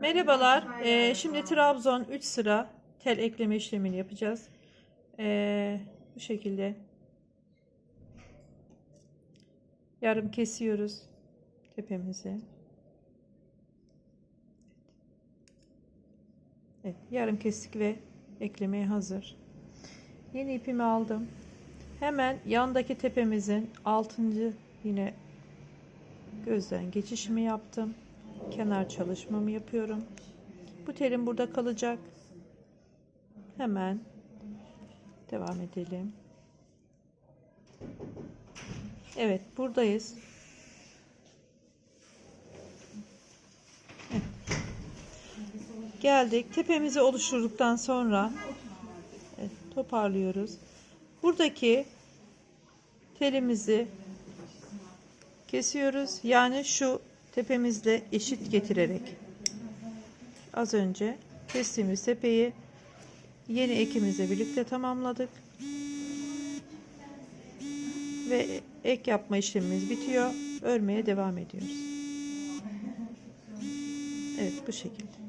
Merhabalar. Ee, şimdi Trabzon 3 sıra tel ekleme işlemini yapacağız. Ee, bu şekilde yarım kesiyoruz tepemizi. Evet, yarım kestik ve eklemeye hazır. Yeni ipimi aldım. Hemen yandaki tepemizin 6. yine gözden geçişimi yaptım. Kenar çalışmamı yapıyorum. Bu telim burada kalacak. Hemen devam edelim. Evet, buradayız. Geldik. Tepemizi oluşturduktan sonra evet, toparlıyoruz. Buradaki telimizi kesiyoruz. Yani şu tepemizle eşit getirerek az önce kestiğimiz tepeyi yeni ekimizle birlikte tamamladık. Ve ek yapma işlemimiz bitiyor. Örmeye devam ediyoruz. Evet bu şekilde.